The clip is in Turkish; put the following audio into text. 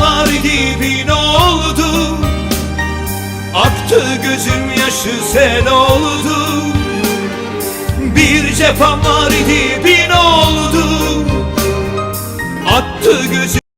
Var idi bin oldu? Aktı gözüm yaşı sel oldu. Bir cefam var idi bin oldu? Attı gözüm